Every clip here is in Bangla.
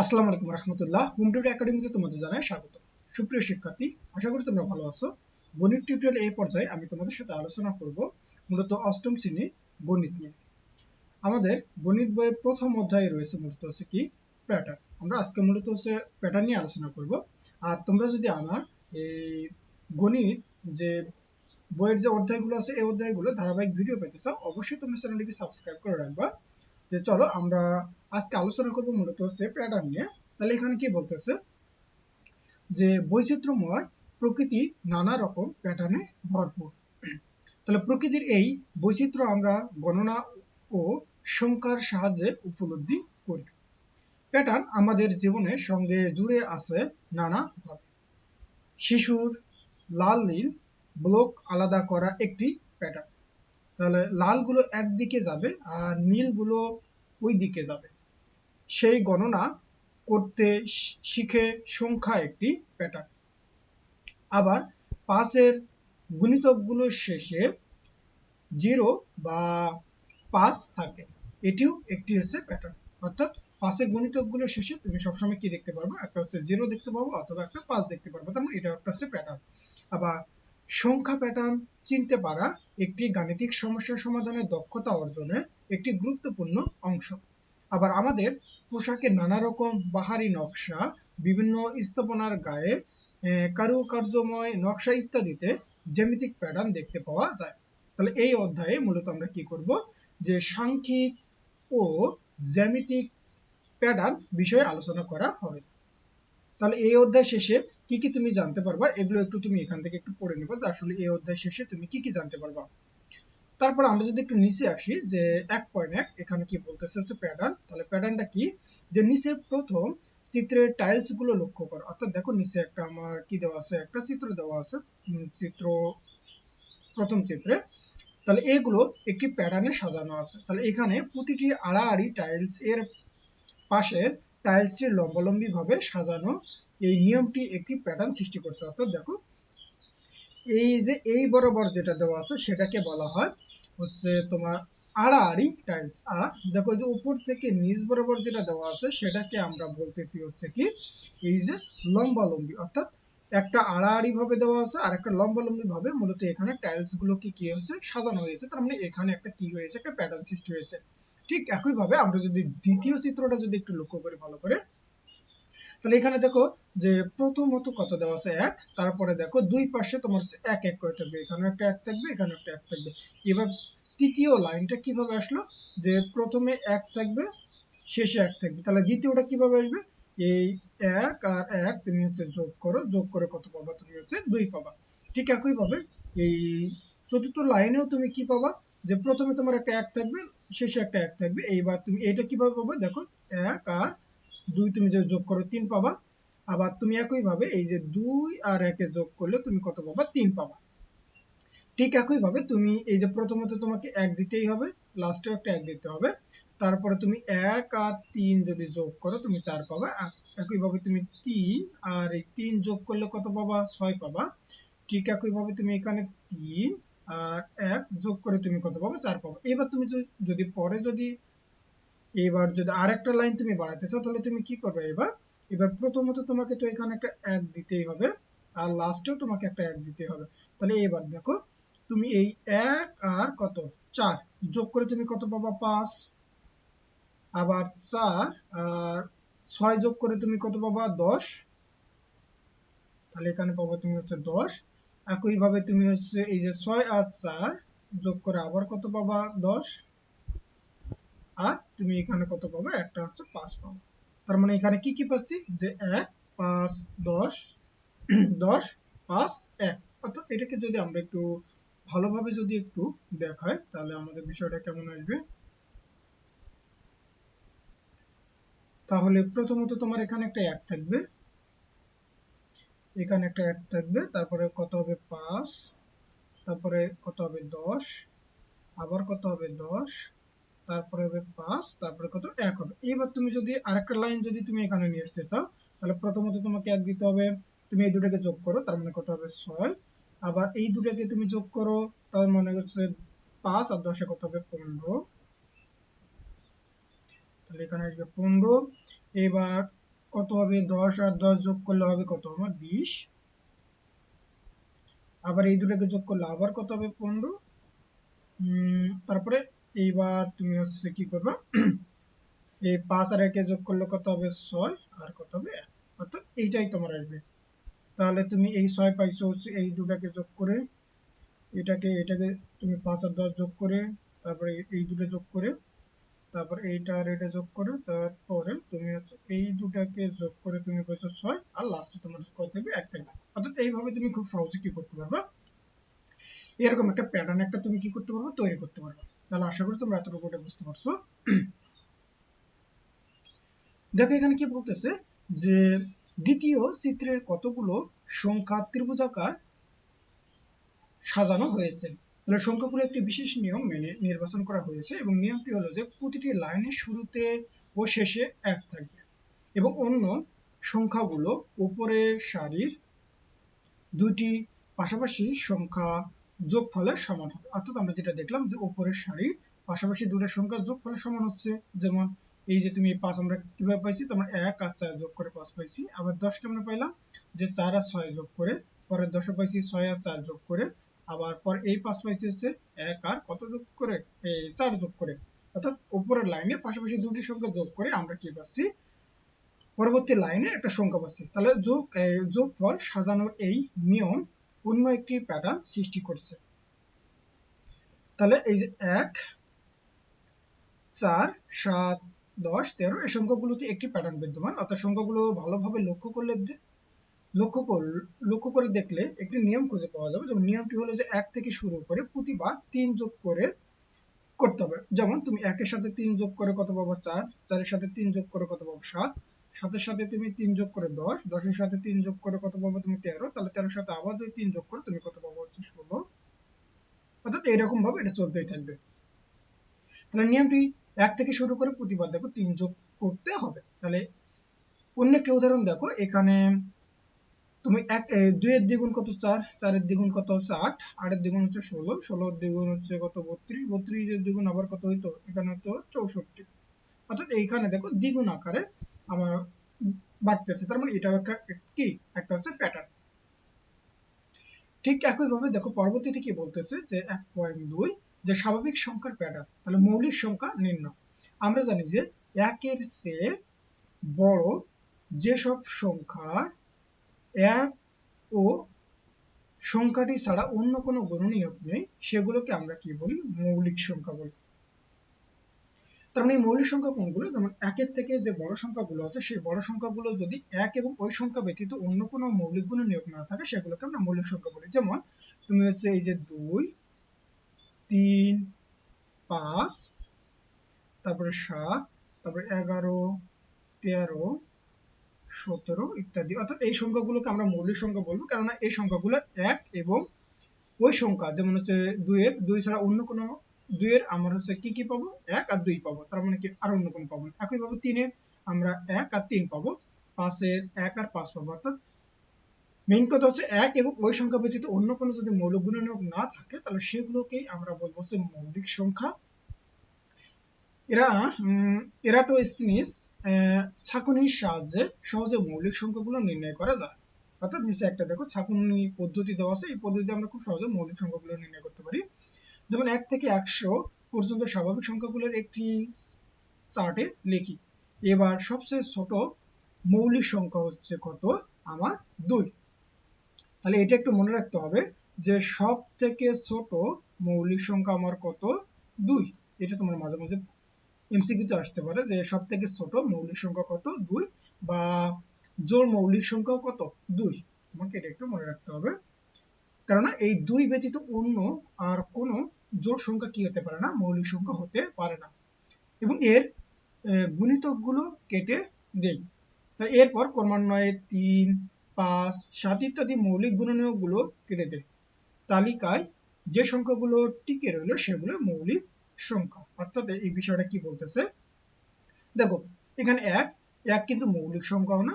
আসসালামু আলাইকুম রহমতুল্লাহ। হোম টিউটর একাডেমিতে তোমাদের জানাই স্বাগত। সুপ্রিয় শিক্ষার্থী, আশা করি তোমরা ভালো আছো। গণিত টিউটোরিয়াল এই পর্যায়ে আমি তোমাদের সাথে আলোচনা করব মূলত অষ্টম শ্রেণি গণিত নিয়ে। আমাদের গণিত বইয়ের প্রথম অধ্যায়ে রয়েছে মূলত হচ্ছে কি? প্যাটার্ন আমরা আজকে মূলত হচ্ছে প্যাটার্ন নিয়ে আলোচনা করব। আর তোমরা যদি আমার এই গণিত যে বইয়ের যে অধ্যায়গুলো আছে, এই অধ্যায়গুলো ধারাবাহিক ভিডিও পেতে চাও, অবশ্যই তোমরা চ্যানেলটিকে সাবস্ক্রাইব করে রাখবা। যে চলো আমরা আজকে আলোচনা করব মূলত হচ্ছে প্যাটার্ন নিয়ে। তাহলে এখানে কি বলতেছে? যে বৈচিত্র্যময় প্রকৃতি নানা রকম প্যাটার্নে ভরপুর। তাহলে প্রকৃতির এই বৈচিত্র্য আমরা গণনা ও সংখ্যার সাহায্যে উপলব্ধি করি। প্যাটার্ন আমাদের জীবনের সঙ্গে জুড়ে আছে নানাভাবে। শিশুর লাল নীল ব্লক আলাদা করা একটি প্যাটার্ন তাহলে লালগুলো একদিকে যাবে আর নীলগুলো ওই দিকে যাবে। সেই গণনা করতে শিখে সংখ্যা একটি প্যাটার্ন আবার পাঁচের গুণিতকগুলোর শেষে জিরো বা পাঁচ থাকে, এটিও একটি হচ্ছে প্যাটার্ন অর্থাৎ পাঁচের গুণিতকগুলোর শেষে তুমি সবসময় কি দেখতে পারবে? একটা হচ্ছে জিরো দেখতে পাবো অথবা একটা পাঁচ দেখতে পারব। তেমন এটা একটা হচ্ছে প্যাটার্ন আবার সংখ্যা প্যাটার্ন চিনতে পারা একটি গাণিতিক সমস্যা সমাধানের দক্ষতা অর্জনের একটি গুরুত্বপূর্ণ অংশ। আবার আমাদের পোশাকে নানা রকম বাহারি নকশা, বিভিন্ন স্থাপনার গায়ে কারুকার্যময় নকশা ইত্যাদিতে জ্যামিতিক প্যাটার্ন দেখতে পাওয়া যায়। তাহলে এই অধ্যায়ে মূলত আমরা কি করব? যে সাংখ্যিক ও জ্যামিতিক প্যাটার্ন বিষয়ে আলোচনা করা হবে। তাহলে এই অধ্যায় শেষে কি কি তুমি জানতে পারবা, এগুলো একটু তুমি এখান থেকে একটু পড়ে নেবা যে আসলে এই অধ্যায় শেষে তুমি কি কি জানতে পারবা। তারপর আমরা যদি একটু নিচে আসি, যে এক পয়েন্ট এক, এখানে কি বলতেছে হচ্ছে প্যাটার্ন তাহলে প্যাটার্নটা কি? যে নিচে প্রথম চিত্রের টাইলসগুলো লক্ষ্য করো। অর্থাৎ দেখো নিচে একটা আমার কি দেওয়া আছে? একটা চিত্র দেওয়া আছে চিত্র প্রথম চিত্রে। তাহলে এগুলো একটি প্যাটার্নে সাজানো আছে। তাহলে এখানে প্রতিটি আড়াআড়ি টাইলস এর পাশে টাইলসটি লম্বালম্বি ভাবে সাজানো এই নিয়মটি একটি প্যাটার্ন সৃষ্টি করছে। অর্থাৎ দেখো, এই যে এই বরাবর যেটা দেওয়া আছে, সেটাকে বলা হয় হচ্ছে তোমার আড়াআড়ি টাইলস আর দেখো যে উপর থেকে নিচ বরাবর যেটা দেওয়া আছে, সেটাকে আমরা বলতেছি হচ্ছে কি, এই যে লম্বালম্বি। অর্থাৎ একটা আড়াআড়ি ভাবে দেওয়া আছে, আর একটা লম্বালম্বি ভাবে মূলত এখানে টাইলসগুলো কি কি হয়েছে, সাজানো হয়েছে। তার মানে এখানে একটা কি হয়েছে, একটা প্যাটার্ন সৃষ্টি হয়েছে। ঠিক একইভাবে আমরা যদি দ্বিতীয় চিত্রটা যদি একটু লক্ষ্য করি ভালো করে তাহলে এখানে দেখো যে প্রথমত কত দেওয়া আছে? এক। তারপরে দেখো দুই পাশে তোমার এক এক করে থাকবে। এখানে একটা এক থাকবে এখানে একটা এক থাকবে। এবার তৃতীয় লাইনটা কীভাবে আসলো? যে প্রথমে এক থাকবে, শেষে এক থাকবে। তাহলে দ্বিতীয়টা কীভাবে আসবে? এই এক আর এক তুমি হচ্ছে যোগ করো। যোগ করে কত পাবা? তুমি হচ্ছে দুই পাবা। ঠিক একই ভাবে এই চতুর্থ লাইনেও তুমি কি পাবা? যে প্রথমে তোমার একটা এক থাকবে, শেষে একটা এক থাকবে। এইবার তুমি এটা কীভাবে পাবে? দেখো, এক আর দুই তুমি যে যোগ করো, তিন পাবা। আবার তুমি একই ভাবে এই যে দুই আর একে যোগ করলে তুমি কত পাবা? তিন পাবা। ঠিক একই ভাবে তুমি এই যে প্রথমত তোমাকে এক দিতেই হবে, লাস্টেও একটা এক দিতে হবে। তারপরে তুমি এক আর তিন যদি যোগ করো, তুমি চার পাবা। একই ভাবে তুমি তিন আর এই তিন যোগ করলে কত পাবা? ছয় পাবা। ঠিক একই ভাবে তুমি এখানে তিন আর এক যোগ করে তুমি কত পাবা? চার পাবা। এবার তুমি যদি পরে যদি এবার যদি আরেকটা লাইন তুমি বাড়াতে চাও, তাহলে তুমি কি করবে এবার? এবার প্রথমত তোমাকে তো এখানে একটা এক দিতেই হবে, আর লাস্টেও তোমাকে একটা এক দিতে হবে। তাহলে এবার দেখো, তুমি এই এক আর কত? চার। যোগ করে তুমি কত পাবা? পাঁচ। আবার চার আর ছয় যোগ করে তুমি কত পাবা? দশ। তাহলে এখানে পাবো তুমি হচ্ছে দশ। একইভাবে তুমি হচ্ছে এই যে ছয় আর চার যোগ করে আবার কত পাবা? দশ। আর তুমি এখানে কত পাবে? একটা হচ্ছে পাঁচ পাবো তার মানে এখানে কি কি পাচ্ছি? যে এক, পাঁচ, দশ দশ, পাঁচ, এক। অর্থাৎ এটাকে যদি আমরা একটু ভালোভাবে যদি একটু দেখাই, তাহলে আমাদের বিষয়টা কেমন আসবে? তাহলে প্রথমত তোমার এখানে একটা এক থাকবে। এখানে একটা এক থাকবে, তারপরে কত হবে? পাঁচ, তারপরে কত হবে? দশ, আবার কত হবে? দশ তারপরে হবে পাঁচ, তারপরে কত? এক হবে। এবার তুমি যদি আরেকটা লাইন যদি তুমি এখানে নিয়ে আসতে চাও, তাহলে প্রথমত তোমাকে এক দিতে হবে, তুমি এই দুটাকে যোগ করো, তার মানে কত হবে? ছয়। আবার এই দুটাকে তুমি যোগ করো, তার মানে হচ্ছে পাঁচ আর দশে কত হবে? পনেরো। তাহলে এখানে আসবে পনেরো। এবার কত হবে? দশ আর দশ যোগ করলে হবে কত? আমার বিশ। আবার এই দুটাকে যোগ করলে আবার কত হবে? পনেরো। তারপরে এইবার তুমি হচ্ছে কি করবা? এই পাঁচ আর একে যোগ করলে কত হবে? ছয়। আর কত হবে এক। অর্থাৎ এইটাই তোমার আসবে। তাহলে তুমি এই ছয় পাইছো হচ্ছে এই দুটাকে যোগ করে, এটাকে এটাকে তুমি পাঁচ আর দশ যোগ করে, তারপরে এই দুটো যোগ করে, তারপর এইটা আর এটা যোগ করে, তারপরে তুমি হচ্ছে এই দুটাকে যোগ করে তুমি পেয়েছ ছয়। আর লাস্টে তোমার কত থাকবে এক থাকবে। অর্থাৎ এইভাবে তুমি খুব সহজে কি করতে পারবা? এরকম একটা প্যাটার্ন একটা তুমি কি করতে পারবে? তৈরি করতে পারবে। তাহলে আশা করি তোমরা এতটুকু বুঝতে পারছ। দেখো এখানে কি বলতেছে যে, দ্বিতীয় চিত্রের কতগুলো সংখ্যা ত্রিভুজাকার সাজানো হয়েছে? তাহলে সংখ্যাগুলো একটি বিশেষ নিয়ম মেনে নির্বাচন করা হয়েছে এবং নিয়মটি হলো যে, প্রতিটি লাইনের শুরুতে ও শেষে এক থাকবে এবং অন্য সংখ্যাগুলো উপরের সারির দুটি পাশাপাশি সংখ্যা যোগফলের সমান হবে। অর্থাৎ আমরা যেটা দেখলাম যে উপরের সারির পাশাপাশি দুটো সংখ্যা যোগফলের সমান হচ্ছে। যেমন এই যে তুমি পাঁচ আমরা কীভাবে পাইছি? তোমার এক আর চার যোগ করে পাঁচ পাইছি। আবার দশ কেমন পাইলাম যে চার আর ছয় যোগ করে, পরের দশে পাইছি ছয় আর চার যোগ করে, আবার পর এই পাঁচ পাইছি হচ্ছে এক আর কত যোগ করে? এই চার যোগ করে। অর্থাৎ উপরের লাইনে পাশাপাশি দুটি সংখ্যা যোগ করে আমরা কি পাচ্ছি? পরবর্তী লাইনে একটা সংখ্যা পাচ্ছি। তাহলে যোগ যোগফল সাজানোর এই নিয়ম অন্য একটি প্যাটার্ন সৃষ্টি করছে। তাহলে এই যে এক, চার, সাত, দশ, তেরো, এই সংখ্যাগুলোতে একটি প্যাটার্ন বিদ্যমান। অর্থাৎ সংখ্যাগুলো ভালোভাবে লক্ষ্য করলে লক্ষ্য লক্ষ্য করে দেখলে একটি নিয়ম খুঁজে পাওয়া যাবে। যেমন নিয়মটি হলো যে এক থেকে শুরু করে প্রতিবার তিন যোগ করে করতে হবে। যেমন তুমি একের সাথে তিন যোগ করে কত পাবো? চার, চারের সাথে তিন যোগ করে কত পাবো? সাত। সাতের সাথে তুমি তিন যোগ করে দশ, দশের সাথে তিন যোগ করে কত পাবো? তুমি তেরো। তাহলে তেরোর সাথে আবার যদি তিন যোগ করে, তুমি কত পাবো? হচ্ছে ষোলো। অর্থাৎ এইরকম ভাবে এটা চলতেই থাকবে। তাহলে নিয়মটি এক থেকে শুরু করে প্রতিবার দেখো তিন যোগ করতে হবে। তাহলে অন্য একটি উদাহরণ দেখো। এখানে তুমি এক দুইয়ের দ্বিগুণ কত? চার। চারের দ্বিগুণ কত? হচ্ছে আট। আটের দ্বিগুণ হচ্ছে ষোলো। ষোলোর দ্বিগুণ হচ্ছে কত? বত্রিশ। বত্রিশের দ্বিগুণ আবার কত হইতো? এখানে হতো চৌষট্টি। অর্থাৎ এইখানে দেখো দ্বিগুণ আকারে আমার বাড়তেছে। তার মানে এটাও একটা কি একটা হচ্ছে প্যাটার্ন ঠিক একইভাবে দেখো, পরবর্তীতে কি বলতেছে? যে এক পয়েন্ট দুই, যে স্বাভাবিক সংখ্যার প্যাটার্ন তাহলে মৌলিক সংখ্যা নির্ণয়। আমরা জানি যে একের চেয়ে বড় যেসব সংখ্যার এক ও সংখ্যাটি ছাড়া অন্য কোনো গুণনীয়ক নেই, সেগুলোকে আমরা কি বলি? মৌলিক সংখ্যা বলি। তার মানে মৌলিক সংখ্যা কোনগুলো? যেমন একের থেকে যে বড় সংখ্যাগুলো আছে, সেই বড় সংখ্যাগুলো যদি এক এবং ওই সংখ্যা ব্যতীত অন্য কোনো মৌলিক গুণ নিয়োগ না থাকে, সেগুলোকে আমরা মৌলিক সংখ্যা বলি। যেমন, তুমি হচ্ছে এই যে দুই, তিন, পাঁচ, তারপরে সাত, তারপরে এগারো, তেরো, সতেরো ইত্যাদি। অর্থাৎ এই সংখ্যাগুলোকে আমরা মৌলিক সংখ্যা বলব, কেননা এই সংখ্যাগুলো এক এবং ওই সংখ্যা, যেমন হচ্ছে দুইয়ের, দুই ছাড়া অন্য কোনো দুইয়ের আমরা হচ্ছে কি কি পাবো? এক আর দুই পাবো। তার মানে কি আর অন্য কোনো পাবো না। একইভাবে তিনের আমরা এক আর তিন পাবো। পাঁচের এক আর পাঁচ পাবো। অর্থাৎ মেইন কথা হচ্ছে এক এবং ওই সংখ্যা ব্যতীত অন্য কোনো যদি মৌলিক গুণনীয়ক না থাকে, তাহলে সেগুলোকেই আমরা বলব হচ্ছে মৌলিক সংখ্যা। এরা এরাটোস্টিনিস ছাঁকুনির সাহায্যে সহজে মৌলিক সংখ্যাগুলো নির্ণয় করা যায়। অর্থাৎ নিচে একটা দেখো, ছাঁকুনি পদ্ধতি দেওয়া আছে। এই পদ্ধতিতে আমরা খুব সহজে মৌলিক সংখ্যাগুলো নির্ণয় করতে পারি। যেমন এক থেকে একশো পর্যন্ত স্বাভাবিক সংখ্যাগুলোর একটি চার্টে লিখি। এবার সবচেয়ে ছোট মৌলিক সংখ্যা হচ্ছে কত? আমার দুই। তাহলে এটা একটু মনে রাখতে হবে যে সব থেকে ছোট মৌলিক সংখ্যা আমার কত? দুই। এটা তোমার মাঝে মাঝে এমসিকিউতে আসতে পারে যে সব থেকে ছোট মৌলিক সংখ্যা কত? দুই। বা জোর মৌলিক সংখ্যা কত? দুই। তোমাকে এটা একটু মনে রাখতে হবে। কেননা এই দুই ব্যতীত অন্য আর কোনো জোর সংখ্যা কি হতে পারে না? মৌলিক সংখ্যা হতে পারে না। এবং এর গুণিতকগুলো কেটে দেই। তাহলে এরপর ক্রমান্বয়ে তিন, পাঁচ, সাত ইত্যাদি মৌলিক গুণনীয়কগুলো কেটে দেয় তালিকায় যে সংখ্যাগুলো টিকে রইল সেগুলো মৌলিক সংখ্যা। অর্থাৎ এই বিষয়টা কি বলতেছে? দেখো, এখানে এক এক কিন্তু মৌলিক সংখ্যাও না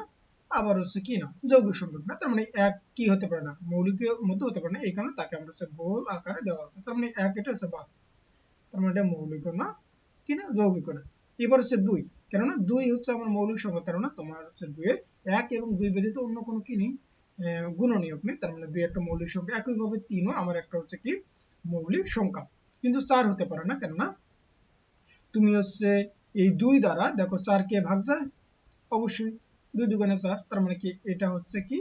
আবার হচ্ছে কি না, যৌগিক সংখ্যা না? তার মানে এক কি হতে পারে না? মৌলিকের মধ্যে হতে পারে না। এই কারণে তাকে আমরা হচ্ছে গোল আকারে দেওয়া আছে। তার মানে এক এটা হচ্ছে বাদ তার মানে এটা মৌলিক না, কি না? যৌগিক না। এবার হচ্ছে দুই। কেননা দুই হচ্ছে আমার মৌলিক সংখ্যা কেননা তোমার হচ্ছে দুইয়ের এক এবং দুই ব্যতীত অন্য কোনো কি নেই গুণনীয়ক নেই। তার মানে দুই একটা মৌলিক সংখ্যা, একইভাবে তিনও আমার একটা হচ্ছে কি মৌলিক সংখ্যা। কিন্তু চার হতে পারে না, কেননা তুমি হচ্ছে এই দুই দ্বারা দেখো চার কে ভাগ যায়? অবশ্যই। দুই দুগুণে চার, তার মানে কি এটা হচ্ছে কি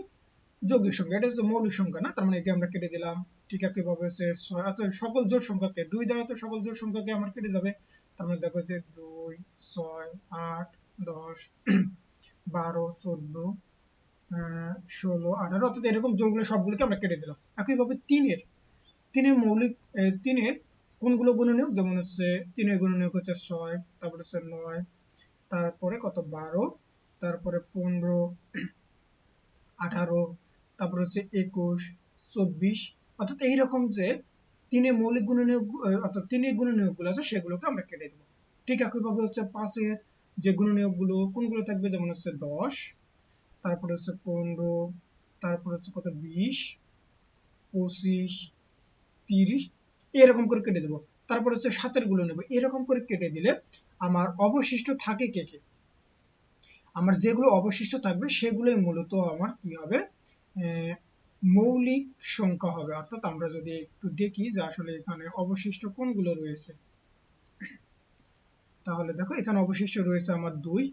যৌগিক সংখ্যা। এটা হচ্ছে মৌলিক সংখ্যা না, তার মানে একে আমরা কেটে দিলাম। ঠিক একইভাবে হচ্ছে আচ্ছা সকল জোর সংখ্যাকে, দুই দ্বারা তো সকল জোর সংখ্যাকে আমার কেটে যাবে। তার মানে দেখো যে দুই, ছয়, আট, দশ, বারো, চোদ্দ ষোলো, আঠারো, অর্থাৎ এরকম জোরগুলো সবগুলোকে আমরা কেটে দিলাম। একইভাবে তিনের তিনের মৌলিক তিনের কোনগুলো গুণনীয়ক? যেমন হচ্ছে তিনের গুণনীয়ক হচ্ছে ছয়, তারপর হচ্ছে নয়, তারপরে কত? বারো তারপরে পনেরো, আঠারো, তারপর হচ্ছে একুশ, চব্বিশ, অর্থাৎ এইরকম যে তিনে মৌলিক গুণনীয়ক, অর্থাৎ তিনের গুণনীয়কগুলো আছে, সেগুলোকে আমরা কেটে দেবো। ঠিক একইভাবে হচ্ছে পাঁচের যে গুণনীয়কগুলো, কোনগুলো থাকবে? যেমন হচ্ছে দশ, তারপরে হচ্ছে পনেরো, তারপর হচ্ছে কত? বিশ, পঁচিশ, তিরিশ, এরকম করে কেটে দেবো। তারপর হচ্ছে সাতেরগুলো নেব এরকম করে কেটে দিলে আমার অবশিষ্ট থাকে কে কে? আমার যেগুলো অবশিষ্ট থাকবে, সেগুলোই মূলত আমার কি হবে? মৌলিক সংখ্যা হবে। অর্থাৎ আমরা যদি একটু দেখি যে আসলে এখানে অবশিষ্ট কোনগুলো রয়েছে। তাহলে দেখো, এখানে অবশিষ্ট রয়েছে আমার দুই,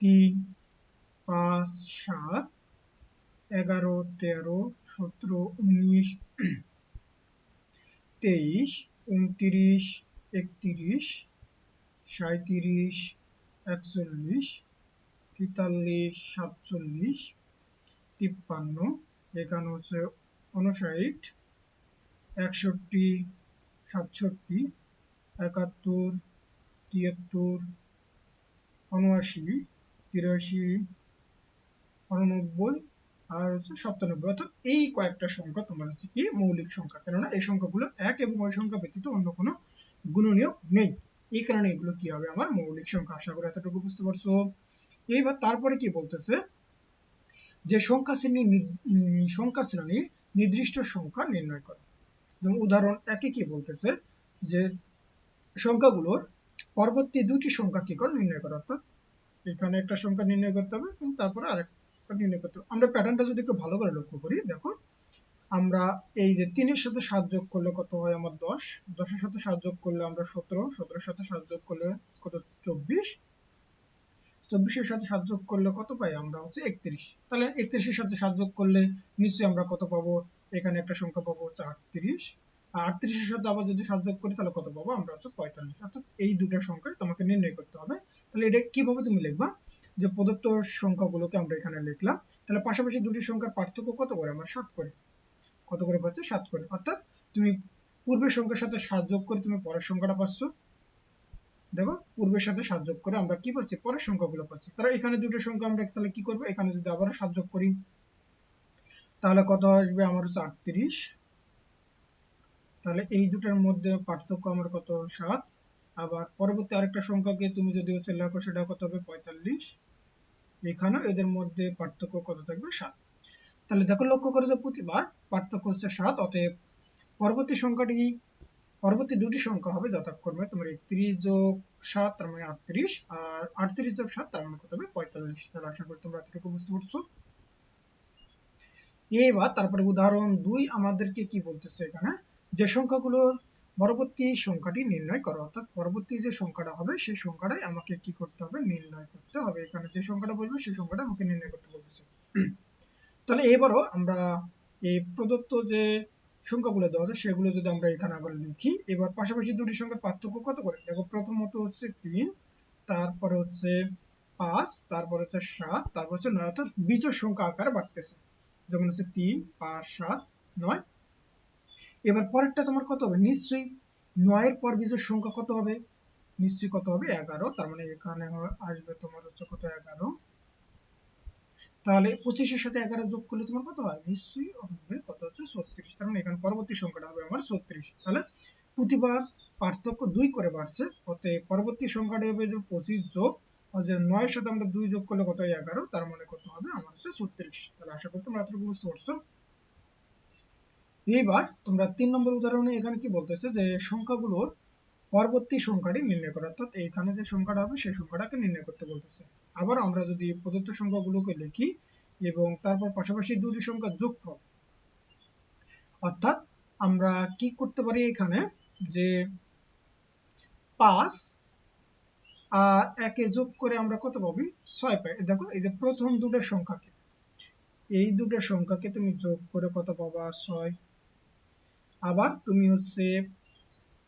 তিন, পাঁচ, সাত, এগারো, তেরো, সতেরো, উনিশ, তেইশ, উনত্রিশ, একত্রিশ সাঁত্রিশ একচল্লিশ, তেতাল্লিশ, সাতচল্লিশ, তিপ্পান্ন, এখানে হচ্ছে উনষাট একষট্টি, সাতষট্টি, একাত্তর, তিয়াত্তর, উনআশি, তিরাশি, উননব্বই আর হচ্ছে সপ্তানব্বই অর্থাৎ এই কয়েকটা সংখ্যা তোমার হচ্ছে কি মৌলিক সংখ্যা। কেননা এই সংখ্যাগুলো এক এবং ওই সংখ্যা ব্যতীত অন্য কোনো গুণনীয়ক নেই। এই কারণে এগুলো কি হবে? আমার মৌলিক সংখ্যা, আশা করি এতটুকু বুঝতে পারছ। এইবার তারপরে কি বলতেছে? যে সংখ্যা শ্রেণি সংখ্যা শ্রেণি নির্দিষ্ট সংখ্যা নির্ণয় করে। যেমন উদাহরণ একে কি বলতেছে? যে সংখ্যাগুলোর পরবর্তী দুটি সংখ্যা কি করে নির্ণয় করা? অর্থাৎ এখানে একটা সংখ্যা নির্ণয় করতে হবে তারপরে আরেকটা নির্ণয় করতে হবে। আমরা প্যাটার্নটা যদি একটু ভালো করে লক্ষ্য করি, দেখো আমরা এই যে তিনের সাথে সাত যোগ করলে কত হয় আমার দশ? দশের সাথে সাত যোগ করলে আমরা সতেরো। সতেরোর সাথে সাত যোগ করলে কত? চব্বিশ। চব্বিশের সাথে সাত যোগ করলে কত পাই? আমরা হচ্ছে একত্রিশ। তাহলে একত্রিশের সাথে সাত যোগ করলে নিশ্চয়ই আমরা কত পাবো? এখানে একটা সংখ্যা পাবো হচ্ছে আটত্রিশ। আর আটত্রিশের সাথে আবার যদি সাত যোগ করি, তাহলে কত পাবো? আমরা হচ্ছে পঁয়তাল্লিশ। অর্থাৎ এই দুটো সংখ্যায় তোমাকে নির্ণয় করতে হবে। তাহলে এটা কীভাবে তুমি লিখবা? যে প্রদত্ত সংখ্যাগুলোকে আমরা এখানে লিখলাম। তাহলে পাশাপাশি দুটি সংখ্যার পার্থক্য কত করে? আমরা সাত করে। কত করে পাচ্ছে? সাত করে। অর্থাৎ তুমি পূর্বের সংখ্যার সাথে সাত যোগ করে তুমি পরের সংখ্যাটা পাচ্ছ। দেখো, পূর্বের সাথে সাত যোগ করে আমরা কি পাচ্ছি? পরের সংখ্যাগুলো পাচ্ছি। তাহলে এখানে দুটো সংখ্যা আমরা তাহলে কি করব? এখানে যদি আবারও সাত যোগ করি, তাহলে কত আসবে? আমার হচ্ছে আটত্রিশ। তাহলে এই দুটার মধ্যে পার্থক্য আমার কত? সাত। আবার পরবর্তী আরেকটা সংখ্যাকে তুমি যদি হচ্ছে লেখো, সেটা কত হবে? পঁয়তাল্লিশ। এখানেও এদের মধ্যে পার্থক্য কত থাকবে? সাত। তাহলে দেখো লক্ষ্য করে যে প্রতিবার পার্থক্য হচ্ছে সাত, অতএব পরবর্তী সংখ্যাটি পরবর্তী দুটি সংখ্যা হবে যথাক্রমে তোমার একত্রিশ যোগ সাত, তার মানে আটত্রিশ, আর আটত্রিশ যোগ সাত, তার মানে কত হবে? পঁয়তাল্লিশ। তাহলে আশা করি তোমরা এতটুকু বুঝতে পারছ। এবার তারপরে উদাহরণ দুই আমাদেরকে কি বলতেছে এখানে? যে সংখ্যাগুলোর পরবর্তী সংখ্যাটি নির্ণয় করো, অর্থাৎ পরবর্তী যে সংখ্যাটা হবে, সেই সংখ্যাটাই আমাকে কি করতে হবে? নির্ণয় করতে হবে। এখানে যে সংখ্যাটা বসবে, সেই সংখ্যাটা আমাকে নির্ণয় করতে বলতেছে। তাহলে এবারও আমরা এই প্রদত্ত যে সংখ্যাগুলো দেওয়া আছে, সেগুলো যদি আমরা এখানে আবার লিখি, এবার পাশাপাশি দুটি সংখ্যার পার্থক্য কত করে? দেখো, প্রথমত হচ্ছে তিন, তারপরে হচ্ছে পাঁচ, তারপর হচ্ছে সাত, তারপর হচ্ছে নয়, অর্থাৎ বিজয় সংখ্যা আকারে বাড়তেছে। যেমন হচ্ছে তিন, পাঁচ, সাত, নয়। এবার পরেরটা তোমার কত হবে? নিশ্চয়ই নয়ের পর বিজয় সংখ্যা কত হবে? নিশ্চয়ই কত হবে? এগারো। তার মানে এখানে আসবে তোমার হচ্ছে কত? এগারো। তাহলে পঁচিশের সাথে এগারো যোগ করলে তোমার কত হয়? নিশ্চয়ই হবে। কত হচ্ছে? ছত্রিশ। তার মানে এখানে পরবর্তী সংখ্যাটা হবে আমার ছত্রিশ। তাহলে প্রতিবার পার্থক্য দুই করে বাড়ছে। অতএব পরবর্তী সংখ্যাটা হবে যে পঁচিশ যোগ যে নয়ের সাথে আমরা দুই যোগ করলে কত হয়? এগারো। তার মানে কত হবে? আমার হচ্ছে ছত্রিশ। তাহলে আশা করি তোমরা এতটুকু বুঝতে পারছ। এইবার তোমরা তিন নম্বর উদাহরণে এখানে কি বলতেছে? যে সংখ্যাগুলোর পরবর্তী সংখ্যাটি নির্ণয় করা। অর্থাৎ এইখানে যে সংখ্যাটা হবে, সেই সংখ্যাটাকে নির্ণয় করতে বলতেছে। আবার আমরা যদি প্রদত্ত সংখ্যাগুলোকে লিখি এবং তারপর পাশাপাশি দুটি সংখ্যা যোগফল অর্থাৎ আমরা কি করতে পারি এখানে? যে পাঁচ আর একে যোগ করে আমরা কত পাবি? ছয় পাই। দেখো, এই যে প্রথম দুটো সংখ্যাকে, এই দুটো সংখ্যাকে তুমি যোগ করে কত পাবা? ছয়। আবার তুমি হচ্ছে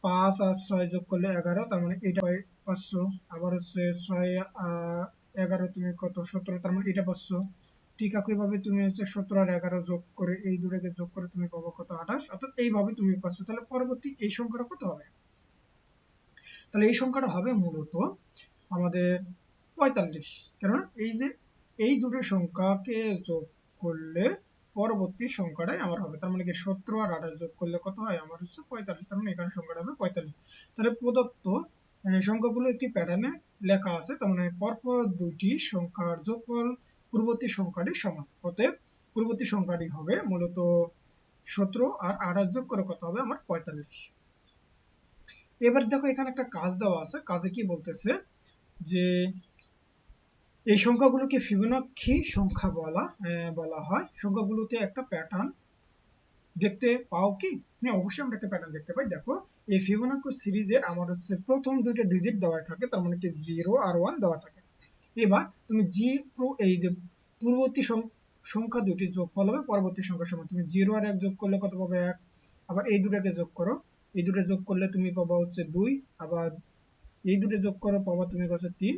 পাঁচ আর ছয় যোগ করলে এগারো, তার মানে এটা পাঁচশো। আবার হচ্ছে ছয় আর এগারো তুমি কত? সতেরো, তার মানে এটা পাঁচশো। ঠিক একইভাবে তুমি হচ্ছে সতেরো আর এগারো যোগ করে এই দুটাকে যোগ করে তুমি পাবো কত? আঠাশ। অর্থাৎ এইভাবে তুমি পাচ্ছ। তাহলে পরবর্তী এই সংখ্যাটা কত হবে? তাহলে এই সংখ্যাটা হবে মূলত আমাদের পঁয়তাল্লিশ। কেননা এই যে এই দুটো সংখ্যাকে যোগ করলে পরবর্তী সংখ্যাটাই আমার হবে। তার মানে কি সতেরো আর আঠাশ যোগ করলে কত হয়? আমার হচ্ছে পঁয়তাল্লিশ। তার মানে এখানে সংখ্যাটা হবে পঁয়তাল্লিশ। তাহলে প্রদত্ত সংখ্যাগুলো একটি প্যাটার্নে লেখা আছে। তার মানে পরপর দুইটি সংখ্যার যোগফল পূর্ববর্তী সংখ্যাটি সমান। অতএব পূর্ববর্তী সংখ্যাটি হবে মূলত সতেরো আর আঠাশ যোগ করে কত হবে? আমার পঁয়তাল্লিশ। এবার দেখো এখানে একটা কাজ দেওয়া আছে। কাজে কি বলতেছে? যে এই সংখ্যাগুলোকে ফিবোনাক্ষী সংখ্যা বলা বলা হয়। সংখ্যাগুলোতে একটা প্যাটার্ন দেখতে পাও কি? হ্যাঁ অবশ্যই আমরা একটা প্যাটার্ন দেখতে পাই। দেখো, এই ফিবোনাক্কি সিরিজের আমার হচ্ছে প্রথম দুইটা ডিজিট দেওয়া থাকে, তার মানে কি জিরো আর ওয়ান দেওয়া থাকে। এবার তুমি জি এই যে পূর্ববর্তী সংখ্যা দুটি যোগফল হবে, পরবর্তী সংখ্যার সময় তুমি জিরো আর এক যোগ করলে কত পাবে এক? আবার এই দুটাকে যোগ করো। এই দুটো যোগ করলে তুমি পাবা হচ্ছে দুই, আবার এই দুটো যোগ করো, পাবা তুমি হচ্ছে তিন।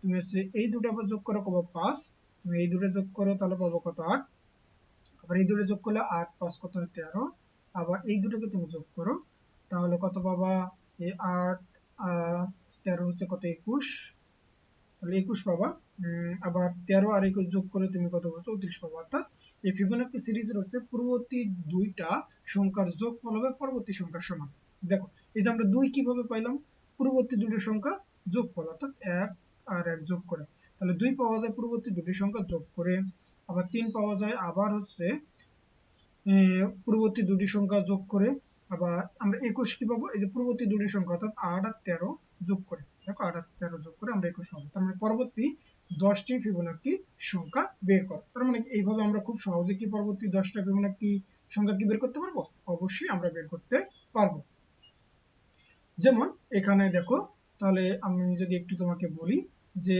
তুমি হচ্ছে এই দুটো আবার যোগ করো পাবা পাঁচ। তুমি এই দুটো যোগ করো, তাহলে পাবো কত আট? আবার এই দুটো যোগ করলে আট পাঁচ কত হয় তেরো। আবার এই দুটোকে তুমি যোগ করো, তাহলে কত পাবা? এই আট তেরো হচ্ছে কত একুশ। তাহলে একুশ পাবা। আবার তেরো আর একুশ যোগ করে তুমি কত পাবো? চৌত্রিশ পাবা। অর্থাৎ এই ফিবোনাক্কি সিরিজের হচ্ছে পূর্ববর্তী দুইটা সংখ্যার যোগফল হবে পরবর্তী সংখ্যার সমান। দেখো, এই যে আমরা দুই কীভাবে পাইলাম? পূর্ববর্তী দুটো সংখ্যা যোগফল, অর্থাৎ এক আর এক যোগ করে। তাহলে দুই পাওয়া যায় পূর্ববর্তী দুটি সংখ্যা যোগ করে আবার তিন পাওয়া যায় আবার হচ্ছে পূর্ববর্তী দুটি সংখ্যা যোগ করে আবার আমরা একুশ কি পাবো? এই যে পূর্ববর্তী দুটি সংখ্যা, অর্থাৎ আট আর তেরো যোগ করে। দেখো আট আর তেরো যোগ করে আমরা একুশ পাবো। তার মানে পরবর্তী দশটি ফিবোনাক্কি সংখ্যা বের কর। তার মানে এইভাবে আমরা খুব সহজে কি পরবর্তী দশটা ফিবোনাক্কি সংখ্যা কি বের করতে পারব? অবশ্যই আমরা বের করতে পারব। যেমন এখানে দেখো তাহলে আমি যদি একটু তোমাকে বলি যে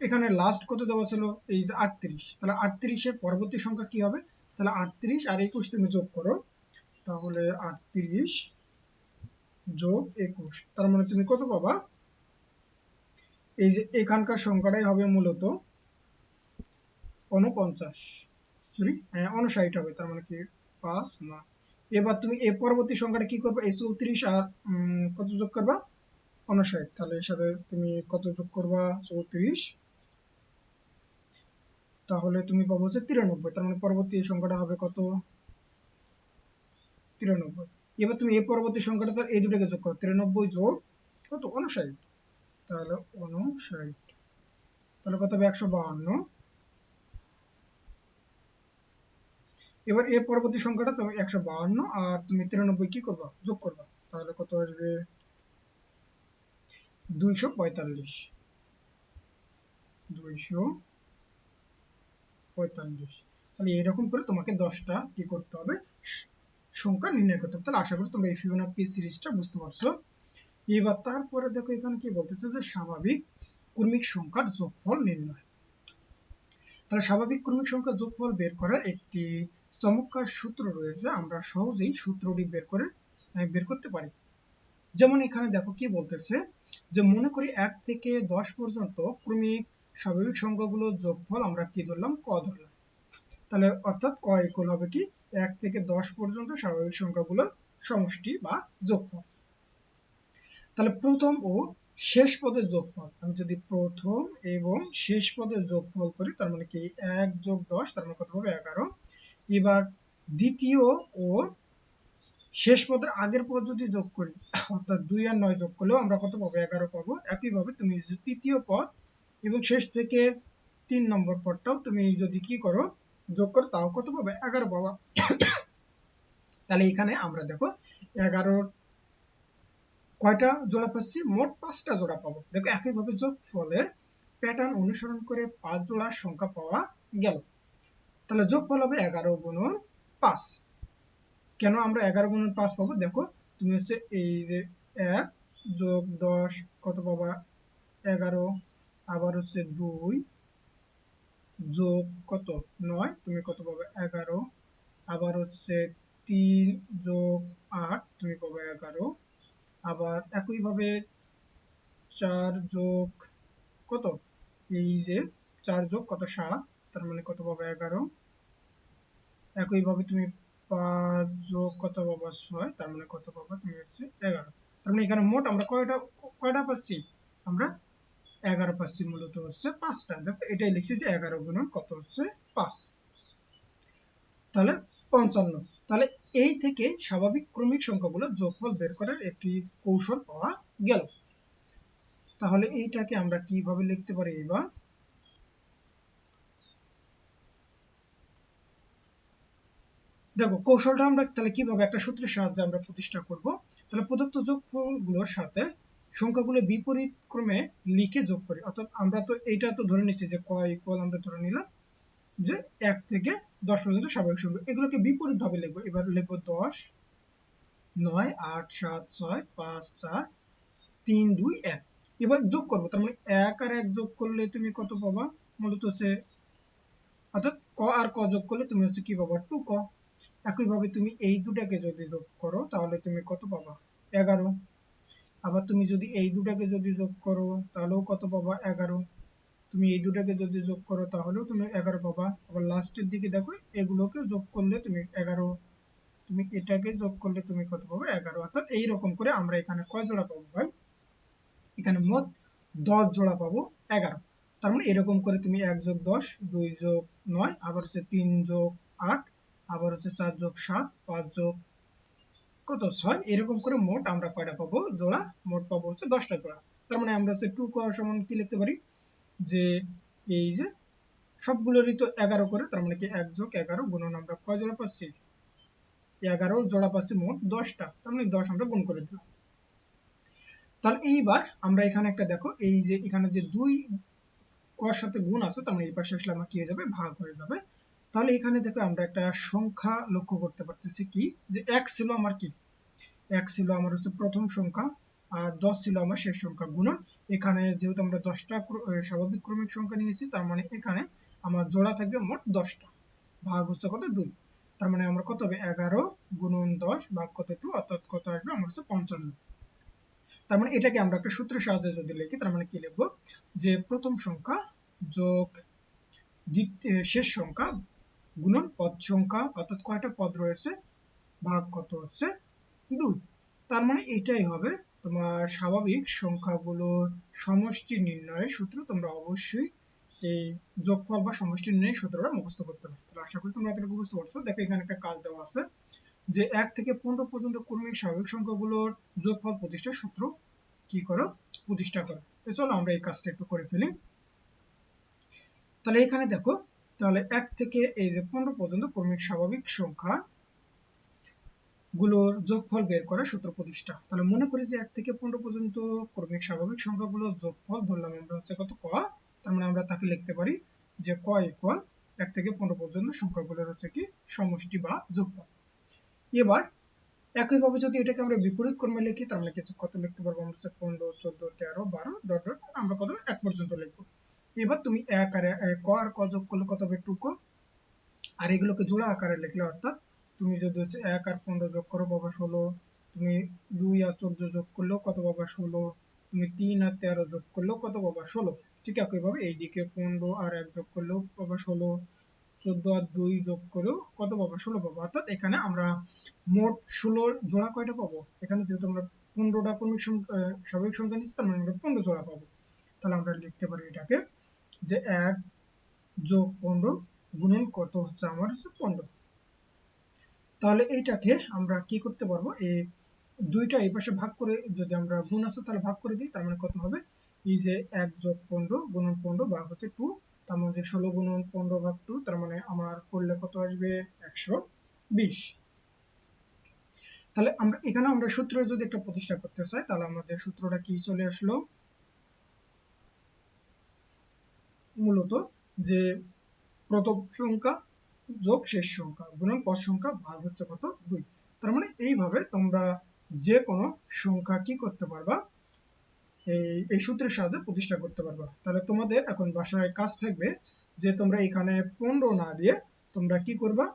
এখানে লাস্ট কত দেওয়া ছিল? এই যে আটত্রিশ। তাহলে আটত্রিশের পরবর্তী সংখ্যা কি হবে? তাহলে আটত্রিশ আর একুশ তুমি যোগ করো। তাহলে আটত্রিশ যোগ একুশ। তার মানে তুমি কত পাবা? এই যে এখানকার সংখ্যাটাই হবে মূলত উনপঞ্চাশ সরি হ্যাঁ উনষাট হবে, তার মানে কি? পাঁচ না এবার তুমি এ পরবর্তী সংখ্যাটা কি করবে? এই চৌত্রিশ আর কত যোগ করবা? উনষাট তাহলে এর তুমি কত যোগ করবা? চৌত্রিশ। তাহলে তুমি পাবো তিরানব্বই, তার মানে পরবর্তী সংখ্যাটা হবে কত? তিরানব্বই। এবার তুমি পরবর্তী সংখ্যাটা এই দুটাকে যোগ করো, তিরানব্বই যোগ কত? তাহলে তাহলে কত হবে? একশো বাহান্ন। এবার এর পরবর্তী সংখ্যাটা তুমি একশো বাহান্ন, আর তুমি তিরানব্বই কি করবা? যোগ করবা। তাহলে কত আসবে? দুইশো পঁয়তাল্লিশ। দুইশো পঁয়তাল্লিশ। তাহলে এরকম করে তোমাকে দশটা কি করতে হবে? সংখ্যা নির্ণয় করতে হবে। তাহলে আশা করি তোমরা এই ফিবোনাক্কি সিরিজটা বুঝতে পারছ। এবার তারপরে দেখো এখানে কি বলতেছে যে স্বাভাবিক ক্রমিক সংখ্যার যোগফল নির্ণয়। তাহলে স্বাভাবিক ক্রমিক সংখ্যার যোগফল বের করার একটি চমৎকার সূত্র রয়েছে। আমরা সহজেই সূত্রটি বের করে বের করতে পারি। যেমন এখানে দেখো কি বলতেছে যে মনে করি এক থেকে দশ পর্যন্ত ক্রমিক স্বাভাবিক সংখ্যাগুলো যোগফল আমরা কি ধরলাম? ক ধরলাম। তাহলে অর্থাৎ ক ইকুয়াল হবে কি? এক থেকে দশ পর্যন্ত স্বাভাবিক সংখ্যাগুলো সমষ্টি বা যোগফল। তাহলে প্রথম ও শেষ পদের যোগফল। আমি যদি প্রথম এবং শেষ পদের যোগফল করি, তার মানে কি? এক যোগ দশ, তার মানে কত হবে? এগারো। এবার দ্বিতীয় ও শেষ পদের আগের পদ যদি যোগ করি, অর্থাৎ দুই আর নয় যোগ করলেও আমরা কত পাবো? এগারো পাবো। একইভাবে তুমি তৃতীয় পদ এবং শেষ থেকে তিন নম্বর পদটাও তুমি যদি কি করো, যোগ করো, তাও কত পাবে? এগারো পাবা। তাহলে এখানে আমরা দেখো এগারোর কয়টা জোড়া পাচ্ছি? মোট পাঁচটা জোড়া পাবো। দেখো একইভাবে যোগ ফলের প্যাটার্ন অনুসরণ করে পাঁচ জোড়া সংখ্যা পাওয়া গেল। তাহলে যোগ ফল হবে এগারো গুণ পাঁচ। কেন আমরা এগারো গুণন পাঁচ পাবো? দেখো, তুমি হচ্ছে এই যে এক যোগ দশ, কত পাবা? এগারো। আবার হচ্ছে দুই যোগ কত? নয়, তুমি কত পাবে? এগারো। আবার হচ্ছে তিন যোগ আট, তুমি পাবে এগারো। আবার একইভাবে চার যোগ কত? এই যে চার যোগ কত? সাত, তার মানে কত পাবে? এগারো। একইভাবে তুমি পাঁচ যোগ কত পাবা ছয়। তার মানে কত পাবা তুমি হচ্ছে এগারো। তার মানে এখানে মোট আমরা কয়টা কয়টা পাচ্ছি? আমরা এগারো পাচ্ছি মূলত হচ্ছে পাঁচটা। দেখো, এটাই লিখছি যে এগারো গুণন কত হচ্ছে? পাঁচ। তাহলে পঞ্চান্ন। তাহলে এই থেকে স্বাভাবিক ক্রমিক সংখ্যাগুলো যোগফল বের করার একটি কৌশল পাওয়া গেল। তাহলে এইটাকে আমরা কীভাবে লিখতে পারি এবার? দেখো, কৌশলটা আমরা তাহলে কীভাবে, একটা সূত্রের সাহায্যে আমরা প্রতিষ্ঠা করব? তাহলে প্রদত্ত যোগফলগুলোর সাথে সংখ্যাগুলো বিপরীত ক্রমে লিখে যোগ করি। অর্থাৎ আমরা তো এইটা তো ধরে নিচ্ছি যে কয় ইকুয়াল আমরা ধরে নিলাম যে এক থেকে দশ পর্যন্ত স্বাভাবিক সংখ্যা। এগুলোকে বিপরীত ভাবে লিখব। এবার লিখব দশ, নয়, আট, সাত, ছয়, পাঁচ, চার, তিন, দুই, এক। এবার যোগ করব। তার মানে এক আর এক যোগ করলে তুমি কত পাবা? মূলত হচ্ছে, অর্থাৎ ক আর ক যোগ করলে তুমি হচ্ছে কি পাবা? টু ক। একইভাবে তুমি এই দুটাকে যদি যোগ করো, তাহলে তুমি কত পাবা? এগারো। আবার তুমি যদি এই দুটাকে যদি যোগ করো, তাহলেও কত পাবা? এগারো। তুমি এই দুটাকে যদি যোগ করো, তাহলেও তুমি এগারো পাবা। আবার লাস্টের দিকে দেখো এগুলোকে যোগ করলে তুমি এগারো। তুমি এটাকে যোগ করলে তুমি কত পাবে? এগারো। অর্থাৎ এইরকম করে আমরা এখানে কয় জোড়া পাবো ভাই? এখানে মোট দশ জোড়া পাবো, এগারো। তার মানে এরকম করে তুমি এক যোগ দশ, দুই যোগ নয়, আবার হচ্ছে তিন যোগ আট আবার হচ্ছে চার যোগ সাত, পাঁচ যোগ কত? ছয়? এরকম করে মোট আমরা কয়টা পাবো? জোড়া? মোট পাবো হচ্ছে দশটা জোড়া। তার মানে আমরা হচ্ছে টু কর সমান কি লিখতে পারি? যে এই যে সবগুলোরই তো এগারো করে, তার মানে কি এক যোগ এগারো গুণন আমরা কয় জোড়া পাচ্ছি? এগারো জোড়া পাচ্ছি মোট দশটা, তার মানে দশ আমরা গুণ করে দিলাম। তাহলে এইবার আমরা এখানে একটা দেখো, এই যে এখানে যে দুই কর সাথে গুণ আছে, তার মানে এই পাশে আসলে আমার কি হয়ে যাবে? ভাগ হয়ে যাবে। তাহলে এখানে দেখো আমরা একটা সংখ্যা লক্ষ্য করতে পারতেছি কি? যে এক ছিল আমার কি? এক ছিল আমার হচ্ছে প্রথম সংখ্যা, আর দশ ছিল আমার শেষ সংখ্যা গুণন। এখানে যেহেতু আমরা দশটা স্বাভাবিক ক্রমিক সংখ্যা নিয়েছি, তার মানে এখানে আমার জোড়া থাকবে মোট দশটা। ভাগ হচ্ছে কত? দুই। তার মানে আমরা কত হবে? এগারো গুণন দশ ভাগ কত টু অর্থাৎ কত আসবে? আমার হচ্ছে পঞ্চান্ন। তার মানে এটাকে আমরা একটা সূত্রের সাহায্যে যদি লিখি, তার মানে কি লিখব? যে প্রথম সংখ্যা যোগ দ্বিতীয়, শেষ সংখ্যা গুণন পদ সংখ্যা অর্থাৎ কয়টা পদ রয়েছে? ভাগ কত হচ্ছে দুই। তার মানে এটাই হবে তোমার স্বাভাবিক সংখ্যাগুলোর সমষ্টি নির্ণয়ের সূত্র। তোমরা অবশ্যই এই যোগফল বা সমষ্টি নির্ণয়ের সূত্রটা মুখস্থ করতে তাহলে আশা করি তোমরা এতটুকু বুঝতে পারছ। দেখো, এখানে একটা কাজ দেওয়া আছে যে এক থেকে পনেরো পর্যন্ত ক্রমিক স্বাভাবিক সংখ্যাগুলোর যোগফল প্রতিষ্ঠার সূত্র কি করো? প্রতিষ্ঠা করো। তো চলো আমরা এই কাজটা একটু করে ফেলি। তাহলে এখানে দেখো তাহলে এক থেকে এই যে পনেরো পর্যন্ত ক্রমিক স্বাভাবিক সংখ্যা গুলোর যোগফল বের করার সূত্র প্রতিষ্ঠা। তাহলে মনে করি যে এক থেকে পনেরো পর্যন্ত ক্রমিক স্বাভাবিক সংখ্যাগুলোর যোগফল ধরলাম আমরা হচ্ছে কত ক, তার মানে আমরা তাকে লিখতে পারি যে ক ইকুয়াল এক থেকে পনেরো পর্যন্ত সংখ্যাগুলোর হচ্ছে কি সমষ্টি বা যোগফল। এবার একইভাবে যদি এটাকে আমরা বিপরীত ক্রমে লিখি, তার মানে কত লিখতে পারব আমরা হচ্ছে পনেরো, চোদ্দ, তেরো, বারো, ডট ডট, আমরা কত, এক পর্যন্ত লিখব। এবার তুমি এক আর ক আর ক যোগ করলে কত হবে? টু ক। আর এগুলোকে জোড়া আকারে লিখলে, অর্থাৎ তুমি যদি হচ্ছে এক আর পনেরো যোগ করো, বাবা ষোলো। তুমি দুই আর চোদ্দ যোগ করলেও কত বাবা ষোলো? তুমি তিন আর তেরো যোগ করলেও কত বাবা ষোলো? ঠিক একইভাবে এইদিকে পনেরো আর এক যোগ করলেও বাবা ষোলো। চোদ্দ আর দুই যোগ করেও কত পাবো ষোলো পাবো? অর্থাৎ এখানে আমরা মোট ষোলোর জোড়া কয়টা পাবো? এখানে যেহেতু আমরা পনেরোটা ক্রমিক সংখ্যা স্বাভাবিক সংখ্যা নিচ্ছি তার মানে আমরা পনেরো জোড়া পাবো। তাহলে আমরা লিখতে পারি এটাকে যে এক যোগ পনেরো গুণন কত হচ্ছে আমার হচ্ছে পনেরো। তাহলে এইটাকে আমরা কি করতে পারব? এই দুইটা এই পাশে ভাগ করে যদি আমরা গুণ আছে তাহলে ভাগ করে দিই, তার মানে কত হবে? এই যে এক যোগ পনেরো গুণন পনেরো ভাগ হচ্ছে টু তার মধ্যে ষোলো গুণন পনেরো ভাগ টু তার মানে আমার করলে কত আসবে? একশো বিশ। তাহলে আমরা এখানে আমরা সূত্র যদি একটা প্রতিষ্ঠা করতে চাই, তাহলে আমাদের সূত্রটা কি চলে আসলো? মূলত যে প্রথম সংখ্যা যোগ শেষ সংখ্যা গুণন পদ সংখ্যা ভাগ হচ্ছে কত? দুই। তার মানে এইভাবে তোমরা যে কোনো সংখ্যা কি করতে পারবা? এই এই সূত্রের সাহায্যে প্রতিষ্ঠা করতে পারবা। তাহলে তোমাদের এখন বাসায় কাজ থাকবে যে তোমরা এখানে পনেরো না দিয়ে তোমরা কি করবা?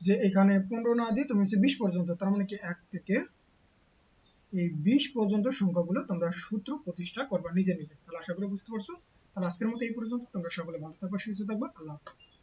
যে এখানে পনেরো না দিয়ে তুমি হচ্ছে বিশ পর্যন্ত, তার মানে কি এক থেকে এই বিশ পর্যন্ত সংখ্যাগুলো তোমরা সূত্র প্রতিষ্ঠা করবা নিজে নিজে। তাহলে আশা করি বুঝতে পারছ? আজকের মতো এই পর্যন্ত। তোমরা সকলে ভালো থাকবে সুস্থ থাকবে। আল্লাহ হাফিজ।